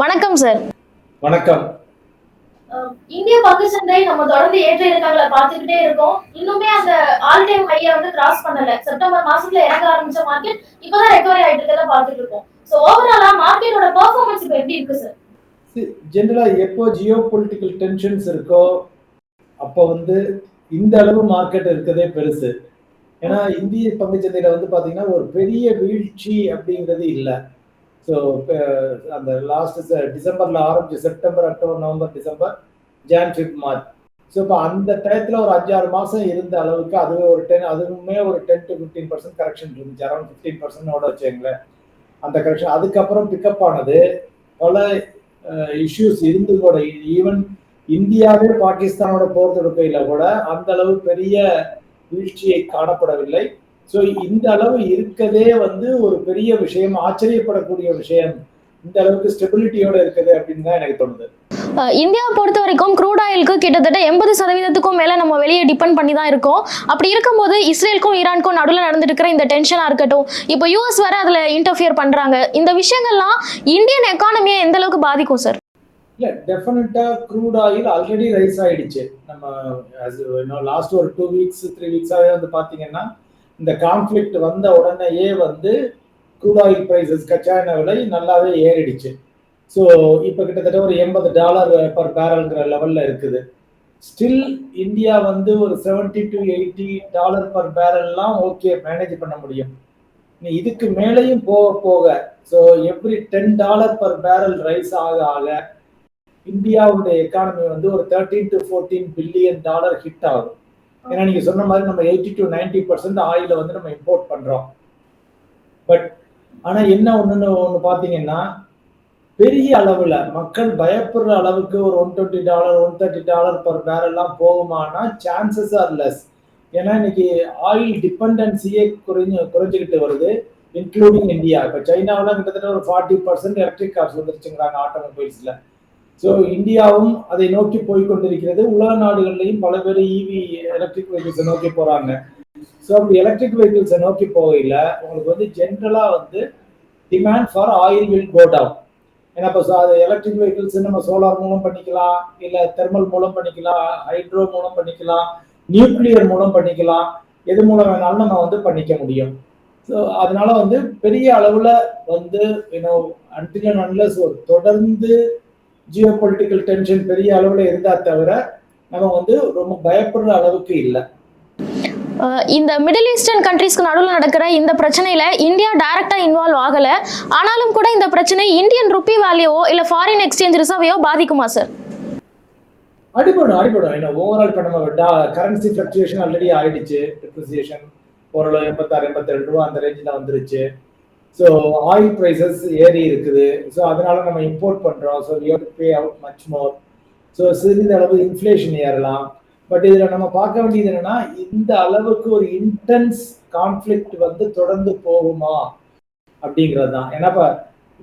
வணக்கம் சார் வணக்கம். India Pakistan tie நம்ம தொடர்ந்து ஏற்ற இறக்கங்களை பார்த்துக்கிட்டே இருக்கோம். இன்னுமே அந்த ஆல் டைம் ஹையை வந்து கிராஸ் பண்ணல. செப்டம்பர் மாசத்துல இறங்க ஆரம்பிச்ச மார்க்கெட் இப்பதான் ரெக்கவரி ஆயிட்டு இருக்கதை பார்த்துட்டு இருக்கோம். ஸோ ஓவராலா மார்க்கெட்டோட பெர்ஃபார்மன்ஸ் இப்போ எப்படி இருக்கு சார் ஜென்ரலா எப்போ ஜியோ பொலிட்டிக்கல் டென்ஷன்ஸ் இருக்கோ அப்போ வந்து இந்த அளவு மார்க்கெட் இருக்கதே பெருசு. ஏன்னா இந்திய பங்குச்சந்தையில வந்து பாத்தீங்கன்னா ஒரு பெரிய வீழ்ச்சி அப்படிங்கிறது இல்லை. ஸோ uh, அந்த லாஸ்ட் டிசம்பர்ல uh, ஆரம்பிச்சு September October November December Jan Feb March so இப்போ அந்த டயத்தில் ஒரு அஞ்சாறு மாதம் இருந்த அளவுக்கு அதுவே ஒரு டென் அதுவுமே ஒரு ten to fifteen percent correction இருந்துச்சு. அரௌண்ட் ஃபிஃப்டீன் பர்சன்டோட வச்சுங்களேன் அந்த கரெக்ஷன் அதுக்கப்புறம் பிக்கப் ஆனது பல uh, இஷ்யூஸ் இருந்து கூட ஈவன் இந்தியாவே பாகிஸ்தானோட போர் தொடுக்கையில் கூட அந்த அளவு பெரிய வீழ்ச்சியை காணப்படவில்லை. ஸோ இந்த அளவு இருக்கதே வந்து ஒரு பெரிய விஷயம் ஆச்சரியப்படக்கூடிய விஷயம். இந்த அளவுக்கு ஸ்டெபிலிட்டியோட இருக்குது அப்படின்னு தான் எனக்கு தோணுது. இந்தியாவை பொறுத்த வரைக்கும் க்ரூட் ஆயிலுக்கு கிட்டத்தட்ட எண்பது சதவீதத்துக்கும் மேல நம்ம வெளியே டிபெண்ட் பண்ணி தான் இருக்கோம். அப்படி இருக்கும்போது இஸ்ரேலுக்கும் ஈரானுக்கும் நடுவில் நடந்துட்டு இருக்கிற இந்த டென்ஷனா இருக்கட்டும் இப்போ யூஎஸ் வேற அதுல இன்டர்ஃபியர் பண்றாங்க. இந்த விஷயங்கள்லாம் இந்தியன் எக்கானமியை எந்த அளவுக்கு பாதிக்கும் சார் இல்ல டெஃபினட்டா க்ரூட் ஆயில் ஆல்ரெடி ரைஸ் ஆயிடுச்சு. நம்ம லாஸ்ட் ஒரு டூ வீக்ஸ் த்ரீ வீக்ஸாவே வந்து பாத்தீங்கன்னா இந்த கான்ஃபிளிக்ட் வந்த உடனேயே வந்து க்ரூட் ஆயில் ப்ரைஸஸ் கச்சா எண்ணெய் விலை நல்லாவே ஏறிடுச்சு. ஸோ இப்போ கிட்டத்தட்ட ஒரு எண்பது டாலர் பர் பேரல்ங்கிற லெவலில் இருக்குது. ஸ்டில் இந்தியா வந்து ஒரு seventy to eighty dollar per பேரல்லாம் okay manage பண்ண முடியும். நீ இதுக்கு மேலேயும் போக போக so every ten dollar per barrel rise ஆக ஆக இந்தியாவுடைய எக்கானமி வந்து ஒரு thirteen to fourteen billion dollar hit ஆகும். ஏன்னா நீங்க சொன்ன மாதிரி நம்ம எயிட்டி டு நைன்டி பர்சன்ட் ஆயில வந்து நம்ம இம்போர்ட் பண்றோம். பட் ஆனா என்ன ஒண்ணுன்னு ஒண்ணு பாத்தீங்கன்னா பெரிய அளவுல மக்கள் பயப்படுற அளவுக்கு ஒரு one twenty dollar one thirty dollar per பேரெல்லாம் போகுமானா சான்சஸ் ஆர் லெஸ் ஏன்னா இன்னைக்கு ஆயில் டிபெண்டன்சியே குறைஞ்சு குறைஞ்சிக்கிட்டு வருது இன்க்ளூடிங் இந்தியா இப்போ சைனாவில் கிட்டத்தட்ட ஒரு ஃபார்ட்டி பர்சன்ட் எலக்ட்ரிக் கார்ஸ் வந்துருச்சுங்கிறாங்க ஆட்டோமொபைல்ஸில் ஸோ இந்தியாவும் அதை நோக்கி போய்கொண்டிருக்கிறது உலக நாடுகள்லையும் பல பேர் இவி எலக்ட்ரிக் வெஹிக்கிள்ஸை நோக்கி போறாங்க. ஸோ அப்படி எலக்ட்ரிக் வெஹிக்கிள்ஸை நோக்கி போகையில் உங்களுக்கு வந்து ஜென்ரலாக வந்து demand for oil will go down ஏன்னா இப்போ அது எலக்ட்ரிக் வெஹிக்கிள்ஸ் நம்ம சோலார் மூலம் பண்ணிக்கலாம் இல்லை தெர்மல் மூலம் பண்ணிக்கலாம் ஹைட்ரோ மூலம் பண்ணிக்கலாம் நியூக்ளியர் மூலம் பண்ணிக்கலாம் எது மூலம் வேணாலும் நம்ம வந்து பண்ணிக்க முடியும். ஸோ அதனால வந்து பெரிய அளவில் வந்து யூனோ அன்டில் அன்லஸ் ஒரு தொடர்ந்து ஜியோ பொலிட்டிக்கல் டென்ஷன் பெரிய அளவில் இருந்தா தவிர நம்ம வந்து ரொம்ப பயப்படுற அளவுக்கு இல்லை. இந்த மிடில் ஈஸ்டர்ன் கண்ட்ரீஸ்க்கு நடுவில் நடக்கிற இந்த பிரச்சனையில இந்தியா டைரக்டா இன்வால்வ் ஆகல. ஆனாலும் கூட இந்த பிரச்சனை இந்தியன் ருப்பி வேல்யூவோ இல்ல ஃபாரின் எக்ஸ்சேஞ்ச் ரிசர்வையோ பாதிக்குமா சார் அடிபடும் அடிபடும். என்ன ஓவரால் இப்போ நம்ம கரன்சி ஃபிளக்சுவேஷன் ஆல்ரெடி ஆயிடுச்சு. டிப்ரிசியேஷன் ஓரளவு எண்பத்தாறு எண்பத்தேழு ரூபா அந்த ரேஞ்சில் வந்துருச்சு. ஸோ ஆயில் ப்ரைஸஸ் ஏறி இருக்குது. ஸோ அதனால நம்ம இம்போர்ட் பண்ணுறோம் so you pay out much more so சிறிதளவு இன்ஃப்ளேஷன் ஏறலாம். பட் இதில் நம்ம பார்க்க வேண்டியது என்னன்னா இந்த அளவுக்கு ஒரு இன்டென்ஸ் கான்ஃப்ளிக்ட் வந்து தொடர்ந்து போகுமா? அப்படிங்கிறது தான் ஏன்னா இப்போ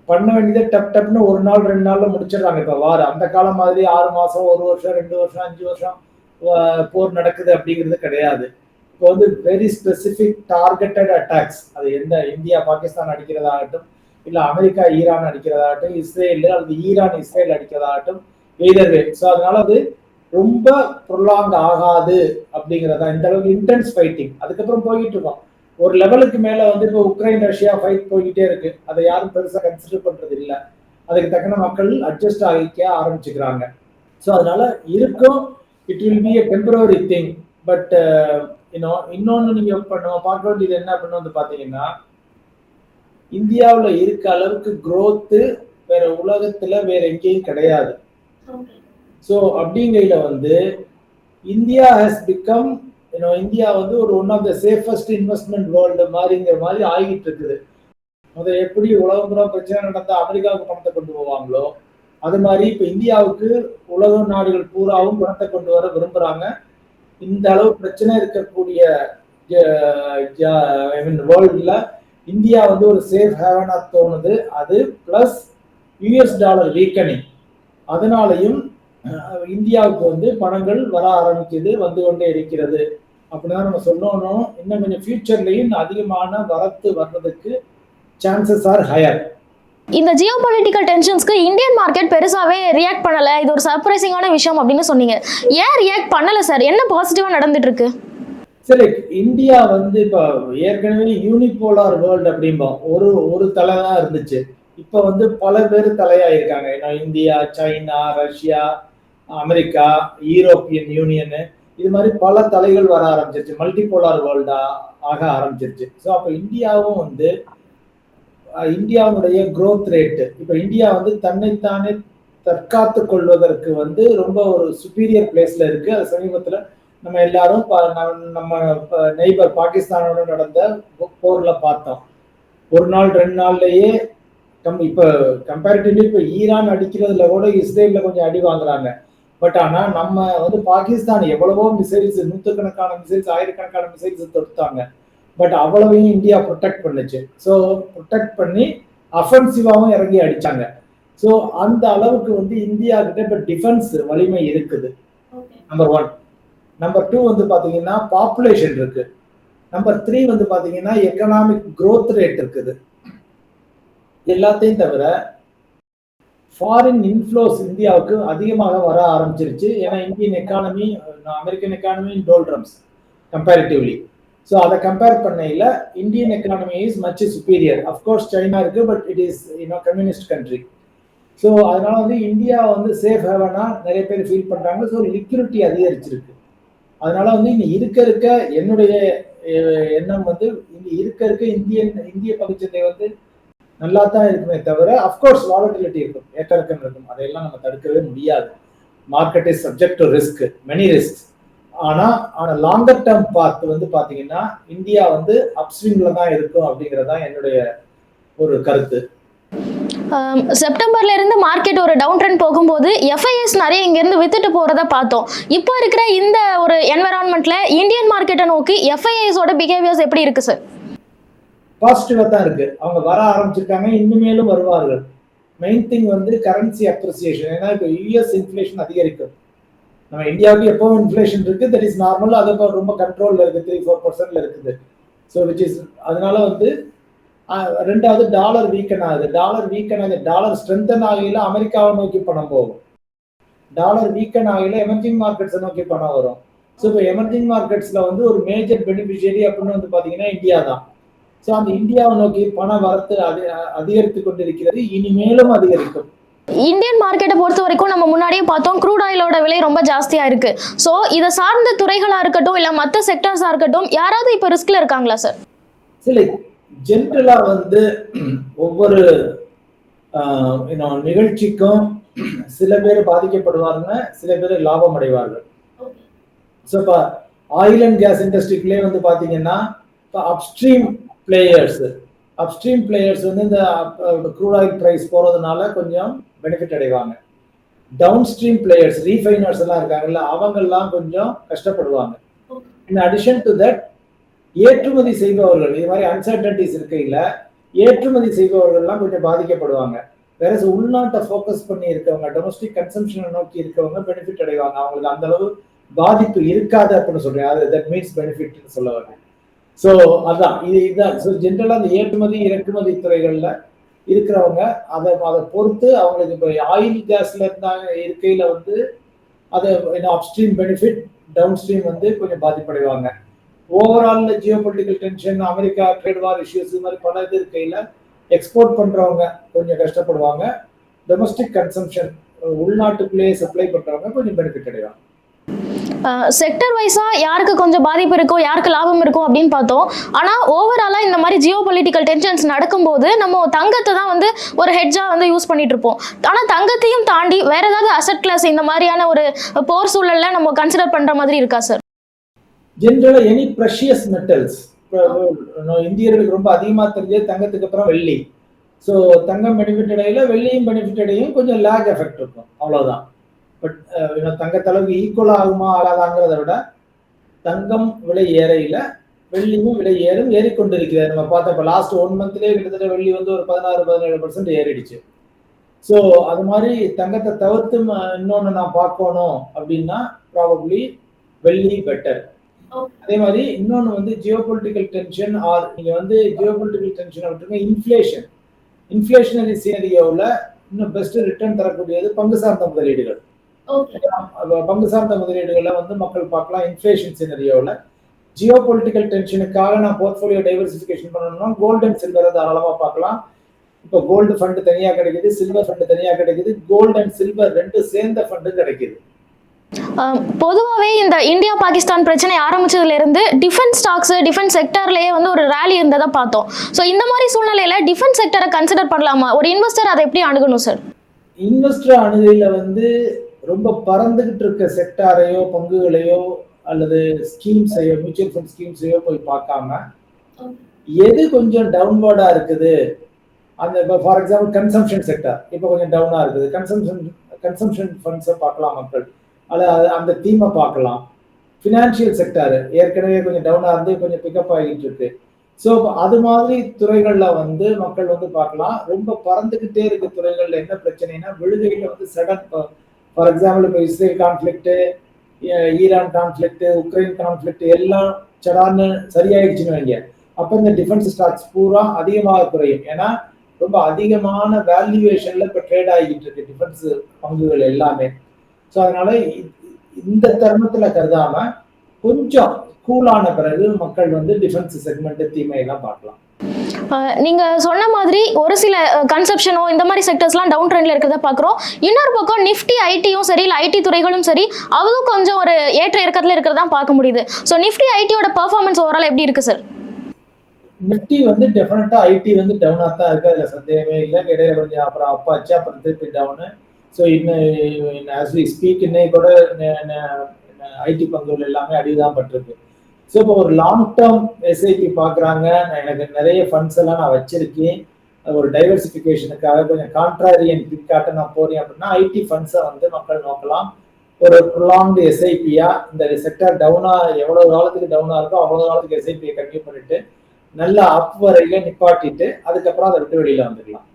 பண்ண வேண்டியதை டப் டப்னு ஒரு நாள் ரெண்டு நாள்ல முடிச்சிடுறாங்க. இப்போ வார் அந்த காலம் மாதிரி ஆறு மாசம் ஒரு வருஷம் ரெண்டு வருஷம் அஞ்சு வருஷம் போர் நடக்குது அப்படிங்கிறது கிடையாது. இப்போ வந்து வெரி ஸ்பெசிஃபிக் டார்கெட்டட் அட்டாக்ஸ் அது எந்த இந்தியா பாகிஸ்தான் அடிக்கிறதாகட்டும் இல்லை அமெரிக்கா ஈரான் அடிக்கிறதாகட்டும் இஸ்ரேல் அல்லது ஈரான் இஸ்ரேல் அடிக்கிறதாகட்டும் எய்தர் ஸோ அதனால அது ரொம்ப ப்ரொலாங் ஆகாது அப்படிங்கிறதா. இந்த அளவுக்கு இன்டென்ஸ் ஃபைட்டிங் அதுக்கப்புறம் போயிட்டு இருக்கோம். ஒரு லெவலுக்கு மேல வந்து இப்போ உக்ரைன் ரஷ்யா ஃபைட் போய்கிட்டே இருக்கு. அதை யாரும் பெருசா கன்சிடர் பண்றது இல்லை. அதுக்கு தக்கன மக்கள் அட்ஜஸ்ட் ஆகிக்க ஆரம்பிச்சுக்கிறாங்க. ஸோ அதனால இருக்கும். It will be a temporary thing but இன்னும் இன்னொன்று நீங்க பண்ண பார்க்க வேண்டியது என்ன அப்படின்னு வந்து பாத்தீங்கன்னா இந்தியாவுல இருக்க அளவுக்கு க்ரோத்து வேற உலகத்துல வேற எங்கேயும் கிடையாது. ஸோ அப்படிங்கையில வந்து India has become you know India வந்து ஒரு one of the safest investment world மாதிரிங்கிற மாதிரி ஆகிட்டு இருக்குது. அதை எப்படி உலகம் புறம் பிரச்சனை நடந்தா அமெரிக்காவுக்கு பணத்தை கொண்டு போவாங்களோ அது மாதிரி இப்போ இந்தியாவுக்கு உலக நாடுகள் பூராவும் பணத்தை கொண்டு வர விரும்புறாங்க. இந்த அளவு பிரச்சனை இருக்கக்கூடிய ஐ மீன் வேர்ல்டில் இந்தியா வந்து ஒரு சேஃப் ஹேவனாக தோணுது. அது பிளஸ் யூஎஸ் டாலர் வீக்கனிங் அதனாலையும் இந்தியாவுக்கு வந்து பணங்கள் வர ஆரம்பிக்குது வந்து கொண்டே இருக்கிறது. அப்படிதான் நம்ம சொல்லணும். இன்னும் கொஞ்சம் ஃபியூச்சர்லையும் அதிகமான வரத்து வர்றதுக்கு சான்சஸ் ஆர் ஹையர் இந்த ஜியோ பொலிட்டிக்கல் டென்ஷன்ஸ்க்கு இந்தியன் மார்க்கெட் பெருசாவே ரியாக்ட் பண்ணல. இது ஒரு சர்ப்ரைசிங்கான விஷயம் அப்படின்னு சொன்னீங்க. ஏன் ரியாக்ட் பண்ணல சார் என்ன பாசிட்டிவா நடந்துட்டு இருக்கு சரி இந்தியா வந்து இப்போ ஏற்கனவே யூனிபோலார் வேர்ல்டு அப்படிம்போம் ஒரு ஒரு தலை தான் இருந்துச்சு. இப்போ வந்து பல பேர் தலையா இருக்காங்க ஏன்னா India China Russia America European Union இது மாதிரி பல தலைகள் வர ஆரம்பிச்சிருச்சு. மல்டிபோலார் வேர்ல்டா ஆக ஆரம்பிச்சிருச்சு. ஸோ அப்போ இந்தியாவும் வந்து இந்தியாவுடைய குரோத் ரேட்டு இப்போ இந்தியா வந்து தன்னைத்தானே தற்காத்து கொள்வதற்கு வந்து ரொம்ப ஒரு சுப்பீரியர் பிளேஸ்ல இருக்கு. அது சமீபத்தில் நம்ம எல்லாரும் ப- நம்ம- நெய்பர் பாகிஸ்தானோட நடந்த போர்ல பார்த்தோம். ஒரு நாள் ரெண்டு நாள்லயே கம் இப்போ கம்பேரிட்டிவ்லி இப்போ ஈரான் அடிக்கிறதுல கூட இஸ்ரேல்ல கொஞ்சம் அடி வாங்குறாங்க. பட் ஆனால் நம்ம வந்து பாகிஸ்தான் எவ்வளவோ மிசைல்ஸ் நூற்றுக்கணக்கான மிசைல்ஸ் ஆயிரக்கணக்கான மிசைல்ஸ் தொடுத்தாங்க. பட் அவ்வளவையும் இந்தியா ப்ரொடெக்ட் பண்ணுச்சு. ஸோ ப்ரொடெக்ட் பண்ணி அஃபென்சிவாவும் இறங்கி அடிச்சாங்க. ஸோ அந்த அளவுக்கு வந்து இந்தியா கிட்ட இப்ப டிஃபென்ஸ் வலிமை இருக்குது. நம்பர் ஒன் நம்பர் டூ வந்து பாத்தீங்கன்னா பாப்புலேஷன் இருக்கு. நம்பர் த்ரீ வந்து பாத்தீங்கன்னா எக்கனாமிக் growth ரேட் இருக்குது. எல்லாத்தையும் தவிர ஃபாரின் இன்ஃப்ளோஸ் இந்தியாவுக்கு அதிகமாக வர ஆரம்பிச்சிருச்சு. ஏன்னா Indian economy American economy doldrums comparatively so அதை கம்பேர் பண்ணையில் Indian economy is much superior of course China இருக்குது but it is you know communist country so அதனால வந்து இந்தியா வந்து சேஃப் ஹேவனா நிறைய பேர் ஃபீல் பண்ணுறாங்க ஸோ லிக்யூரிட்டி அதிகரிச்சிருக்கு. அதனால வந்து இங்கே இருக்க இருக்க என்னுடைய எண்ணம் வந்து இங்கே இருக்க இருக்க இந்தியன் இந்திய பங்குச்சந்தை வந்து நல்லா தான் இருக்குமே தவிர அஃப்கோர்ஸ் வாலட்டிலிட்டி இருக்கும். ஏற்ற இருக்கும். அதையெல்லாம் நம்ம தடுக்கவே முடியாது. Market is subject to risk many risk ஆனா ஆன லாங்கர் டேர்ம் பார்த்து வந்து பாத்தீங்கன்னா இந்தியா வந்து அப்ஸ்விங்ல தான் இருக்கும் அப்படிங்கறதுதான் என்னுடைய ஒரு கருத்து. செப்டம்பர்ல இருந்து மார்க்கெட் ஒரு டவுன் ட்ரெண்ட் போகும்போது எஃப்ஐஎஸ் நிறைய இங்க இருந்து வித்துட்டு போறத பார்த்தோம். இப்போ இருக்கிற இந்த ஒரு என்வரான்மெண்ட்ல இந்தியன் மார்க்கெட்டை நோக்கி எஃப்ஐஎஸோட பிஹேவியர்ஸ் எப்படி இருக்கு சார் பாசிட்டிவா தான் இருக்கு. அவங்க வர ஆரம்பிச்சிருக்காங்க இனிமேலும் வருவார்கள். மெயின் திங் வந்து கரன்சி அப்ரிசியேஷன் ஏன்னா இப்போ யூஎஸ் இன்ஃப்ளேஷன் அதிகரிக்கும். நம்ம இந்தியாவுக்கு எப்பவும் இன்ஃப்ளேஷன் இருக்கு. தட் இஸ் நார்மல் அது இப்போ ரொம்ப கண்ட்ரோல்ல இருக்கு. த்ரீ ஃபோர் பர்சன்ட்ல இருக்குது. ஸோ விச் இஸ் அதனால வந்து ரெண்டாவது டாலர் வீக்கன் ஆகுது. டாலர் வீக்கன் ஆகுது. டாலர் ஸ்ட்ரென்தன் ஆகையில அமெரிக்காவை நோக்கி பணம் போகும். டாலர் வீக்கன் ஆகையில எமர்ஜிங் மார்க்கெட்ஸை நோக்கி பணம் வரும். ஸோ இப்போ எமர்ஜிங் மார்க்கெட்ஸ்ல வந்து ஒரு மேஜர் பெனிஃபிஷியரி அப்படின்னு வந்து பார்த்தீங்கன்னா இந்தியா தான். ஸோ அந்த இந்தியாவை நோக்கி பண வரத்து அதிக அதிகரித்து கொண்டிருக்கிறது. இனிமேலும் அதிகரிக்கும். இந்தியன் மார்க்கெட்டை பொறுத்த வரைக்கும் நம்ம முன்னாடியே பார்த்தோம் க்ரூட் ஆயிலோட விலை ரொம்ப ஜாஸ்தியாக இருக்கு. ஸோ இதை சார்ந்த துறைகளாக இருக்கட்டும் இல்லை மற்ற செக்டர்ஸாக இருக்கட்டும் யாராவது இப்போ ரிஸ்கில் இருக்காங்களா சார் இல்லை ஜென்ரலாக வந்து ஒவ்வொரு நிகழ்ச்சிக்கும் சில பேர் பாதிக்கப்படுவாங்க சில பேர் லாபம் அடைவார்கள். ஸோ இப்போ ஆயில் அண்ட் கேஸ் இண்டஸ்ட்ரிக்குள்ளே வந்து பார்த்தீங்கன்னா இப்போ அப்ஸ்ட்ரீம் பிளேயர்ஸ் அப்ஸ்ட்ரீம் பிளேயர்ஸ் வந்து இந்த க்ரூட் ஆயில் ப்ரைஸ் போகிறதுனால கொஞ்சம் பெனிஃபிட் அடைவாங்க. டவுன் ஸ்ட்ரீம் பிளேயர்ஸ் ரீஃபைனர்ஸ் எல்லாம் இருக்காங்கல்ல அவங்கெல்லாம் கொஞ்சம் கஷ்டப்படுவாங்க. இன் அடிஷன் டு தட் ஏற்றுமதி செய்பவர்கள் இது மாதிரி அன்சர்டன்டிஸ் இருக்கையில் ஏற்றுமதி செய்பவர்கள்லாம் கொஞ்சம் பாதிக்கப்படுவாங்க. வேற உள்நாட்டை ஃபோக்கஸ் பண்ணி இருக்கவங்க டொமஸ்டிக் கன்சம்ஷனை நோக்கி இருக்கவங்க பெனிஃபிட் அடைவாங்க. அவங்களுக்கு அந்த அளவு பாதிப்பு இருக்காது அப்படின்னு சொல்றேன். அது தட் மீன்ஸ் பெனிஃபிட்னு சொல்ல வரேன். ஸோ அதான். இது இதுதான் ஸோ ஜென்ரலாக அந்த ஏற்றுமதி இறக்குமதி துறைகளில் இருக்கிறவங்க அதை அதை பொறுத்து அவங்களுக்கு இப்போ ஆயில் கேஸ்ல இருந்தாங்க இருக்கையில் வந்து அதை அப்ஸ்ட்ரீம் பெனிஃபிட் டவுன் ஸ்ட்ரீம் வந்து கொஞ்சம் பாதிப்படைவாங்க. Overall geopolitical tension America trade war issues இது மாதிரி பல இது இருக்கையில் எக்ஸ்போர்ட் பண்றவங்க கொஞ்சம் கஷ்டப்படுவாங்க. டொமஸ்டிக் கன்சம்ஷன் உள்நாட்டுக்குள்ளேயே சப்ளை பண்றவங்க கொஞ்சம் பெனிஃபிட் அடைவாங்க. செக்டர் வைஸாக யாருக்கு கொஞ்சம் பாதிப்பு இருக்கோ யாருக்கு லாபம் இருக்கும் அப்படின்னு பார்த்தோம். ஆனால் ஓவராலாக இந்த மாதிரி ஜியோ பொலிட்டிக்கல் டென்ஷன்ஸ் நடக்கும்போது நம்ம தங்கத்தை தான் வந்து ஒரு ஹெட்ஜாக வந்து யூஸ் பண்ணிட்டு இருப்போம். ஆனால் தங்கத்தையும் தாண்டி வேற ஏதாவது அசட் கிளாஸ் இந்த மாதிரியான ஒரு போர் சூழல்ல நம்ம கன்சிடர் பண்ற மாதிரி இருக்கா சார் ஜென்ரலா எனி ப்ரெஷியஸ் மெட்டல்ஸ் இந்தியர்களுக்கு ரொம்ப அதிகமா தெரிஞ்சது தங்கத்துக்கு அப்புறம் வெள்ளி. ஸோ தங்கம் பெனிஃபிட் அடையில வெள்ளியும் பெனிஃபிட் அடையும் கொஞ்சம் லேக் எஃபெக்ட் இருக்கும். அவ்வளோதான் பட் தங்கத்தளவுக்கு ஈக்குவல் ஆகுமா ஆகாதாங்கிறத விட தங்கம் விலை ஏறையில வெள்ளியும் விலை ஏறும் ஏறிக்கொண்டிருக்கிறது. நம்ம பார்த்தப்ப லாஸ்ட் ஒன் மந்த்லேயே கிட்டத்தட்ட வெள்ளி வந்து ஒரு பதினாறு பதினேழு பர்சன்ட் ஏறிடுச்சு. ஸோ அது மாதிரி தங்கத்தை தவிர்த்து இன்னொன்று நான் பார்க்கணும் அப்படின்னா ப்ராபப்ளி வெள்ளி பெட்டர் அதே மாதிரி இன்னொன்று வந்து ஜியோ பொலிட்டிக்கல் டென்ஷன் ஆர் நீங்கள் வந்து ஜியோ பொலிட்டிக்கல் டென்ஷன் விட்டுருங்க இன்ஃப்ளேஷன் இன்ஃப்ளேஷனரி சீனரியோவில் இன்னும் பெஸ்ட் ரிட்டர்ன் தரக்கூடியது பங்கு சார்ந்த முதலீடுகள். பங்கு சார்ந்த முதலீடுகளை வந்து மக்கள் பார்க்கலாம். இன்ஃபிளேஷன் சினரியோவில் ஜியோ பொலிட்டிக்கல் டென்ஷனுக்காக நான் போர்ட்ஃபோலியோ டைவர்சிஃபிகேஷன் பண்ணணும்னா கோல்டு அண்ட் சில்வரை தாராளமாக பார்க்கலாம். இப்போ கோல்டு ஃபண்டு தனியாக கிடைக்குது சில்வர் ஃபண்டு தனியாக கிடைக்குது கோல்டு அண்ட் சில்வர் ரெண்டு சேர்ந்த ஃபண்டு கிடைக்குது. பொதுவாகவே இந்த இந்தியா பாகிஸ்தான் பிரச்சனை ஆரம்பிச்சதுல இருந்து டிஃபென்ஸ் ஸ்டாக்ஸ் டிஃபென்ஸ் செக்டர்லயே வந்து ஒரு ரேலி இருந்ததை பார்த்தோம். ஸோ இந்த மாதிரி சூழ்நிலையில டிஃபென்ஸ் செக்டரை கன்சிடர் பண்ணலாமா? ஒரு இன்வெஸ்டர் அதை எப்படி அணுகணும் சார் இன்வெஸ்டர் அணுகையில் வந்து ரொம்ப பறந்துகிட்டு இருக்க செக்டாரையோ பங்குகளையோ அல்லது ஸ்கீம்ஸையோ மியூச்சுவல் ஃபண்ட் ஸ்கீம்ஸையோ போய் பார்க்காம எது கொஞ்சம் டவுன்வர்டா இருக்குது? அந்த இப்போ ஃபார் எக்ஸாம்பிள் கன்சம்ஷன் செக்டர் இப்போ கொஞ்சம் டவுனா இருக்குது. கன்சம்ஷன் கன்சம்ஷன் ஃபண்ட்ஸை பார்க்கலாம் மக்கள். அல்லது அந்த தீமை பார்க்கலாம். ஃபினான்ஷியல் செக்டர் ஏற்கனவே கொஞ்சம் டவுனா இருந்து கொஞ்சம் பிக்கப் ஆகிட்டு இருக்கு. ஸோ அது மாதிரி துறைகள்ல வந்து மக்கள் வந்து பார்க்கலாம். ரொம்ப பறந்துகிட்டே இருக்க துறைகள்ல என்ன பிரச்சனைனா விழுதுகளில் வந்து சடன் ஃபார் எக்ஸாம்பிள் இப்போ Israel conflict Iran conflict Ukraine conflict எல்லாம் சடான்னு சரியாயிடுச்சுன்னு வைங்க. அப்போ இந்த டிஃபென்ஸ் ஸ்டாக்ஸ் பூரா அதிகமாக குறையும். ஏன்னா ரொம்ப அதிகமான வேல்யூவேஷன்ல இப்போ ட்ரேட் ஆகிட்டு இருக்கு டிஃபென்ஸ் பங்குகள் எல்லாமே. ஸோ அதனால இ- இந்த தருணத்துல கருதாம கொஞ்சம் கூலான பிறகு மக்கள் வந்து டிஃபென்ஸ் செக்மெண்ட் தீமையெல்லாம் பார்க்கலாம். நீங்க சொன்ன மாதிரி ஒரு சில கன்செப்ஷனோ இந்த மாதிரி செக்டர்ஸ்லாம் டவுன் ட்ரெண்ட்ல இருக்கிறத பார்க்குறோம் இன்னொரு பக்கம் நிஃப்டி ஐடியும் சரி இல்லை ஐடி துறைகளும் சரி அவங்க கொஞ்சம் ஒரு ஏற்ற இறக்கத்துல இருக்கிறதா பார்க்க முடியுது. ஸோ நிஃப்டி ஐடியோட பெர்ஃபார்மன்ஸ் ஓவரால் எப்படி இருக்கு சார் நிஃப்டி வந்து டெஃபினட்டா ஐடி வந்து டவுனா தான் இருக்கு அதுல சந்தேகமே இல்லை. இடையில கொஞ்சம் அப்புறம் அப் ஆச்சு அப்புறம் திருப்பி டவுனு ஸோ இன்னும் ஆஸ் வி ஸ்பீக் இன்னைக்கு கூட ஐடி பங்குகள் எல்லாமே அடிதான் பட்டிருக்கு. ஸோ இப்போ ஒரு லாங் டேர்ம் எஸ்ஐபி பார்க்குறாங்க. எனக்கு நிறைய ஃபண்ட்ஸ் எல்லாம் நான் வச்சிருக்கேன். அது ஒரு டைவர்சிஃபிகேஷனுக்காக கொஞ்சம் கான்ட்ராரியன் பிக்காட்ட நான் போறேன் அப்படின்னா ஐடி ஃபண்ட்ஸை வந்து மக்கள் நோக்கலாம். ஒரு ப்ரொலாங்டு எஸ்ஐபியா இந்த செக்டர் டவுனா எவ்வளவு காலத்துக்கு டவுனா இருக்கோ அவ்வளவு காலத்துக்கு எஸ்ஐபியை கன்டினியூ பண்ணிட்டு நல்ல அப் வரையில நிப்பாட்டிட்டு அதுக்கப்புறம் அதை விட்டு வெளியில வந்துடலாம்.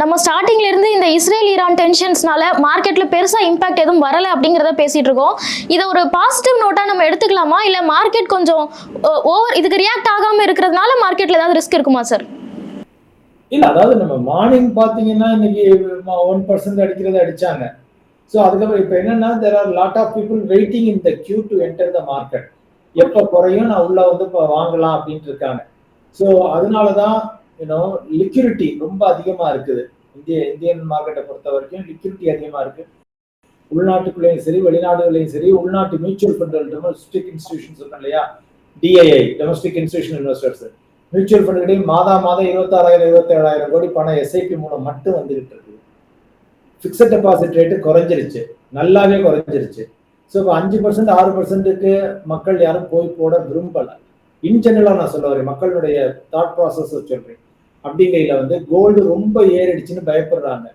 நம்ம ஸ்டார்டிங்ல இருந்து இந்த இஸ்ரேல் ஈரான் டென்ஷன்ஸ்னால மார்க்கெட்ல பெருசா இம்பாக்ட் எதுவும் வரல அப்படிங்கறத பேசிட்டு இருக்கோம். இதை ஒரு பாசிட்டிவ் நோட்டா நம்ம எடுத்துக்கலாமா? இல்ல மார்க்கெட் கொஞ்சம் ஓவர் இதுக்கு ரியாக்ட் ஆகாம இருக்கிறதுனால மார்க்கெட்ல ஏதாவது ரிஸ்க் இருக்குமா சார் இல்ல அதாவது நம்ம மார்னிங் பாத்தீங்கன்னா இன்னைக்கு ஒன் பர்சன்ட் அடிக்கிறத அடிச்சாங்க. ஸோ அதுக்கப்புறம் இப்போ என்னன்னா there are lot of people waiting in the queue to enter the market எப்போ குறையும் நான் உள்ள வந்து இப்போ வாங்கலாம் அப்படின்ட்டு இருக்காங்க. ஸோ அதனால தான் யூனோ லிக்யூரிட்டி ரொம்ப அதிகமா இருக்குது. இந்திய இந்தியன் மார்க்கெட்டை பொறுத்த வரைக்கும் லிக்யூரிட்டி அதிகமா இருக்கு. உள்நாட்டுக்குள்ளேயும் சரி வெளிநாடுகளையும் சரி உள்நாட்டு மியூச்சுவல் ஃபண்டுகள் டொமஸ்டிக் இன்ஸ்டியூஷன்ஸ் இருக்கும் இல்லையா? DII domestic institution investors mutual ஃபண்டுகளையும் மாதா மாதம் இருபத்தாறாயிரம் இருபத்தேழாயிரம் கோடி பணம் எஸ்ஐபி மூலம் மட்டும் வந்துகிட்டு இருக்குது ஃபிக்ஸட் டெபாசிட் ரேட்டு குறைஞ்சிருச்சு. நல்லாவே குறைஞ்சிருச்சு. ஸோ இப்போ அஞ்சு பர்சன்ட் ஆறு பர்சன்ட்டுக்கு மக்கள் யாரும் போய் போட விரும்பலை. இன் ஜெனரலாக நான் சொல்ல வரேன். மக்களுடைய தாட் ப்ராசஸ் சொல்கிறேன் அப்படிங்கையில வந்து கோல்டு ரொம்ப ஏறிடுச்சுன்னு பயப்படுறாங்க.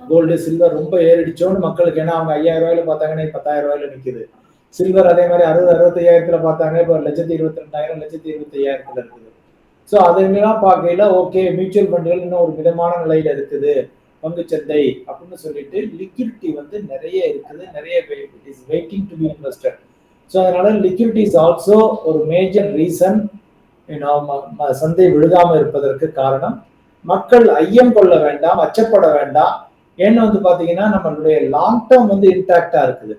கோல்டு சில்வர் ரொம்ப ஏறிடுச்சோன்னு மக்களுக்கு ஏன்னா அவங்க ஐயாயிரம் ரூபாயில பார்த்தாங்கன்னா பத்தாயிரம் ரூபாயில நிக்குது. சில்வர் அதே மாதிரி அறுபது அறுபத்தி ஐயாயிரத்துல பார்த்தாங்க இப்போ லட்சத்தி இருபத்தி ரெண்டாயிரம் லட்சத்தி இருபத்தி ஐயாயிரத்துல இருக்குது ஸோ அதெல்லாம் பார்க்கையில ஓகே மியூச்சுவல் ஃபண்டுகள் இன்னும் ஒரு மிதமான நிலையில இருக்குது. பங்குச்சந்தை அப்படின்னு சொல்லிட்டு லிக்விடிட்டி வந்து நிறைய இருக்குது. நிறைய is waiting to be invested so அதனால லிக்யூரிட்டி இஸ் ஆல்சோ ஒரு மேஜர் ரீசன் சந்தை விழுகாம இருப்பதற்கு காரணம் மக்கள் ஐயம் கொள்ள வேண்டாம் அச்சப்பட வேண்டாம். ஏன்னு வந்து பாத்தீங்கன்னா நம்மளுடைய லாங் டேர்ம் வந்து இன்டாக்டா இருக்குது.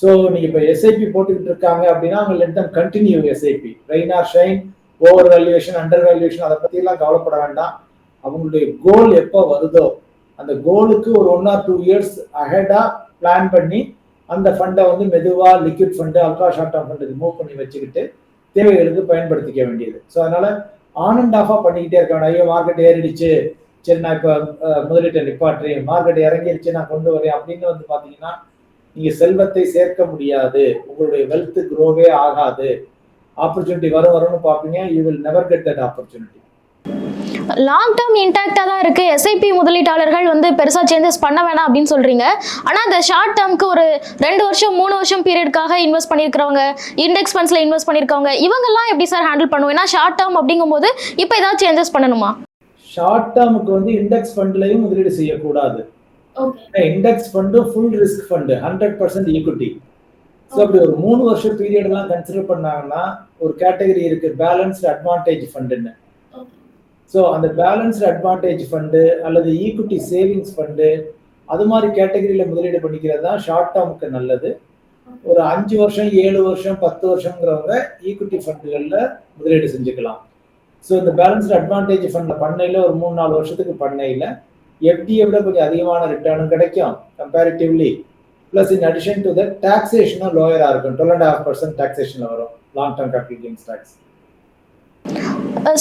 ஸோ நீங்க இப்போ எஸ்ஐபி போட்டுக்கிட்டு இருக்காங்க அப்படின்னா அவங்க let them continue SIP rain or shine over valuation under valuation அதை பத்தி எல்லாம் கவலைப்பட வேண்டாம். அவங்களுடைய கோல் எப்போ வருதோ அந்த கோலுக்கு ஒரு ஒன் ஆர் டூ இயர்ஸ் அஹெடா பிளான் பண்ணி அந்த ஃபண்டை வந்து மெதுவா liquid fund ultra short term ஃபண்டுக்கு move பண்ணி வச்சுக்கிட்டு தேவைகளுக்கு பயன்படுத்திக்க வேண்டியது. ஸோ அதனால ஆன் அண்ட் ஆஃபாக பண்ணிக்கிட்டே இருக்க வேண்டாம் ஐயோ மார்க்கெட் ஏறிடுச்சு. சரி நான் இப்போ முதலீட்டை நிப்பாட்டுறேன். மார்க்கெட் இறங்கிடுச்சு நான் கொண்டு வரேன் அப்படின்னு வந்து பார்த்தீங்கன்னா நீங்கள் செல்வத்தை சேர்க்க முடியாது. உங்களுடைய வெல்த் க்ரோவே ஆகாது. ஆப்பர்ச்சுனிட்டி வரும் வரும்னு பார்ப்பீங்க. You will never get that opportunity long term இன்டாக்டா தான் இருக்கு. எஸ்ஐபி முதலீட்டாளர்கள் வந்து பெருசா சேஞ்சஸ் பண்ண வேணாம் அப்படின்னு சொல்றீங்க. ஆனா அந்த ஷார்ட் டேர்ம்க்கு ஒரு ரெண்டு வருஷம் மூணு வருஷம் பீரியட்காக இன்வெஸ்ட் பண்ணிருக்கிறவங்க இண்டெக்ஸ் ஃபண்ட்ஸ்ல இன்வெஸ்ட் பண்ணிருக்கவங்க இவங்கெல்லாம் எப்படி சார் ஹேண்டில் பண்ணுவோம் ஏன்னா ஷார்ட் டேர்ம் அப்படிங்கும்போது இப்போ ஏதாவது சேஞ்சஸ் பண்ணணுமா? ஷார்ட் டேர்முக்கு வந்து இண்டெக்ஸ் ஃபண்ட்லையும் முதலீடு செய்யக்கூடாது. Okay index fund full risk fund hundred percent equity so அப்படி ஒரு மூணு வருஷம் பீரியட் எல்லாம் கன்சிடர் பண்ணாங்கன்னா ஒரு கேட்டகரி இருக்கு பேலன்ஸ்டு அட்வான்டேஜ் ஃபண்டுன்னு ஸோ அந்த பேலன்ஸ்டு அட்வான்டேஜ் ஃபண்டு அல்லது ஈக்விட்டி சேவிங்ஸ் ஃபண்டு அது மாதிரி கேட்டகரியில் முதலீடு பண்ணிக்கிறது தான் ஷார்ட் டேர்முக்கு நல்லது. ஒரு அஞ்சு வருஷம் ஏழு வருஷம் பத்து வருஷங்கிறவங்க ஈக்விட்டி ஃபண்டுகளில் முதலீடு செஞ்சுக்கலாம். ஸோ இந்த பேலன்ஸ்டு அட்வான்டேஜ் ஃபண்டில் பண்ணையில் ஒரு மூணு நாலு வருஷத்துக்கு பண்ணையில் எஃப்டியை விட கொஞ்சம் அதிகமான ரிட்டர்னும் கிடைக்கும் comparatively plus in addition to the டாக்ஸேஷனும் லோயராக இருக்கும். டுவெல் அண்ட் ஹாஃப் பர்சன்ட் டாக்ஸேஷனில் வரும். Long term capital gains tax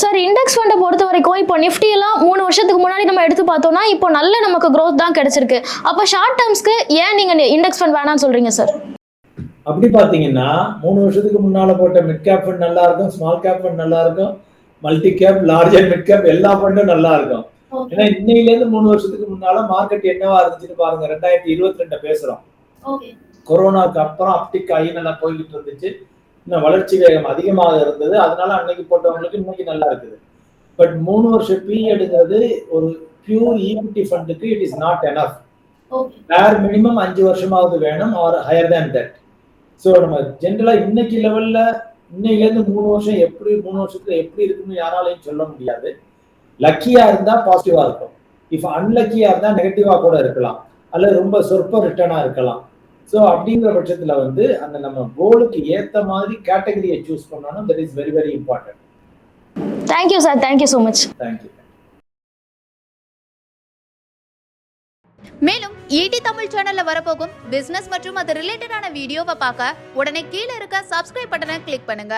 sir index ஃபண்டை பொறுத்த வரைக்கும் இப்போ நிஃப்டி எல்லாம் மூணு வருஷத்துக்கு முன்னாடி நம்ம எடுத்து பார்த்தோம்னா இப்போ நல்ல நமக்கு growth தான் கிடைச்சிருக்கு. அப்போ ஷார்ட் டேர்ம்ஸ்க்கு ஏன் நீங்க இண்டெக்ஸ் ஃபண்ட் வேணாம்னு சொல்றீங்க சார் அப்படி பார்த்தீங்கன்னா மூணு வருஷத்துக்கு முன்னால போட்ட மிட் கேப் ஃபண்ட் நல்லா இருக்கும் ஸ்மால் கேப் ஃபண்ட் நல்லா இருக்கும் multi cap large and mid cap எல்லா ஃபண்டும் நல்லா இருக்கும். ஏன்னா இன்னையிலேருந்து மூணு வருஷத்துக்கு முன்னால மார்க்கெட் என்னவா இருந்துச்சுன்னு பாருங்க ரெண்டாயிரத்தி இருபத்தி ரெண்டு பேசுறோம். கொரோனாக்கு அப்புறம் அப்டிக் ஆகி நல்லா போய்கிட்டு இருந்துச்சு. இன்னும் வளர்ச்சி வேகம் அதிகமாக இருந்தது. அதனால அன்னைக்கு போட்டவங்களுக்கு இன்னைக்கு நல்லா இருக்குது. பட் மூணு வருஷம் பீரியடுங்கிறது ஒரு pure equity ஃபண்டுக்கு it is not enough where minimum அஞ்சு வருஷமாவது வேணும் or higher than that so நம்ம ஜென்ரலா இன்னைக்கு லெவல்ல இன்னையிலேருந்து மூணு வருஷம் எப்படி மூணு வருஷத்துல எப்படி இருக்குன்னு யாராலையும் சொல்ல முடியாது. லக்கியா இருந்தா பாசிட்டிவா இருக்கும். இஃப் அன்லக்கியா இருந்தா நெகட்டிவா கூட இருக்கலாம். அல்லது ரொம்ப சொற்ப ரிட்டர்னா இருக்கலாம். ஸோ அப்படிங்கிற பட்சத்துல வந்து அந்த நம்ம கோலுக்கு ஏத்த மாதிரி கேட்டகரியை சூஸ் பண்ணணும். That is very very important thank you sir thank you so much thank you மேலும் ஈடி தமிழ் சேனல்ல வரப்போகும் பிசினஸ் மற்றும் அது ரிலேட்டடான வீடியோவை பார்க்க உடனே கீழே இருக்க சப்ஸ்கிரைப் பட்டனை கிளிக் பண்ணுங்க.